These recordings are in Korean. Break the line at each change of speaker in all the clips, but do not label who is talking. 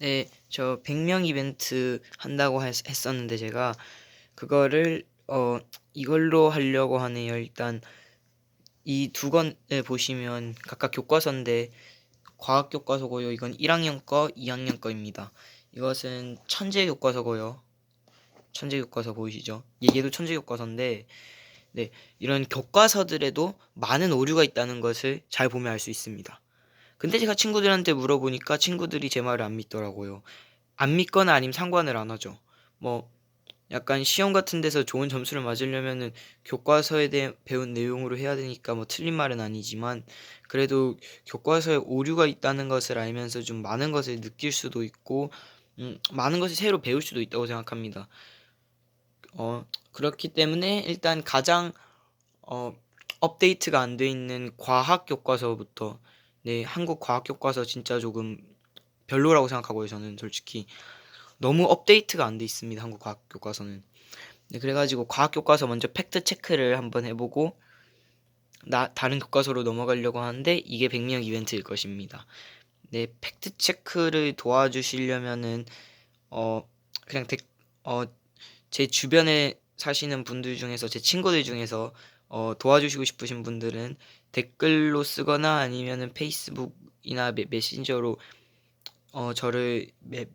네, 저 100명 이벤트 한다고 했, 했었는데 제가 그거를 어 이걸로 하려고 하네요. 일단 이 두 권을 보시면 각각 교과서인데 과학 교과서고요. 이건 1학년 거, 2학년 거입니다. 이것은 천재 교과서고요. 천재 교과서 보이시죠? 얘- 얘도 천재 교과서인데 네, 이런 교과서들에도 많은 오류가 있다는 것을 잘 보면 알 수 있습니다. 근데 제가 친구들한테 물어보니까 친구들이 제 말을 안 믿더라고요. 안 믿거나 아니면 상관을 안 하죠. 뭐 약간 시험 같은 데서 좋은 점수를 맞으려면은 교과서에 대해 배운 내용으로 해야 되니까 뭐 틀린 말은 아니지만 그래도 교과서에 오류가 있다는 것을 알면서 좀 많은 것을 느낄 수도 있고 음, 많은 것을 새로 배울 수도 있다고 생각합니다. 어, 그렇기 때문에 일단 가장 어, 업데이트가 안 돼 있는 과학 교과서부터 네, 한국 과학 교과서 진짜 조금 별로라고 생각하고요. 저는 솔직히 너무 업데이트가 안 돼 있습니다. 한국 과학 교과서는. 네, 그래가지고 과학 교과서 먼저 팩트 체크를 한번 해보고 나 다른 교과서로 넘어가려고 하는데 이게 100명 이벤트일 것입니다. 네, 팩트 체크를 도와주시려면은 어 그냥 댓, 어, 제 주변에 사시는 분들 중에서 제 친구들 중에서 어, 도와주시고 싶으신 분들은 댓글로 쓰거나 아니면은 페이스북이나 메, 메신저로 어, 저를 메,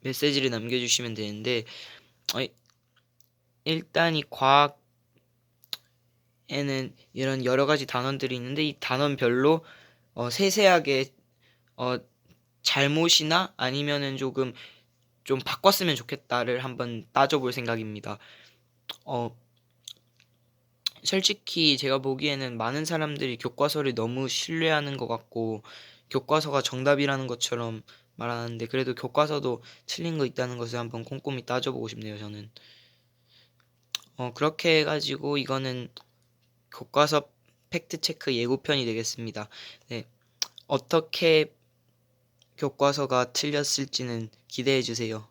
메시지를 남겨주시면 되는데 어, 일단 이 과학에는 이런 여러 가지 단원들이 있는데 이 단원별로 어, 세세하게 어, 잘못이나 아니면은 조금 좀 바꿨으면 좋겠다를 한번 따져볼 생각입니다. 어, 솔직히 제가 보기에는 많은 사람들이 교과서를 너무 신뢰하는 것 같고 교과서가 정답이라는 것처럼 말하는데 그래도 교과서도 틀린 거 있다는 것을 한번 꼼꼼히 따져보고 싶네요, 저는. 어, 그렇게 해가지고 이거는 교과서 팩트 체크 예고편이 되겠습니다. 네. 어떻게 교과서가 틀렸을지는 기대해 주세요.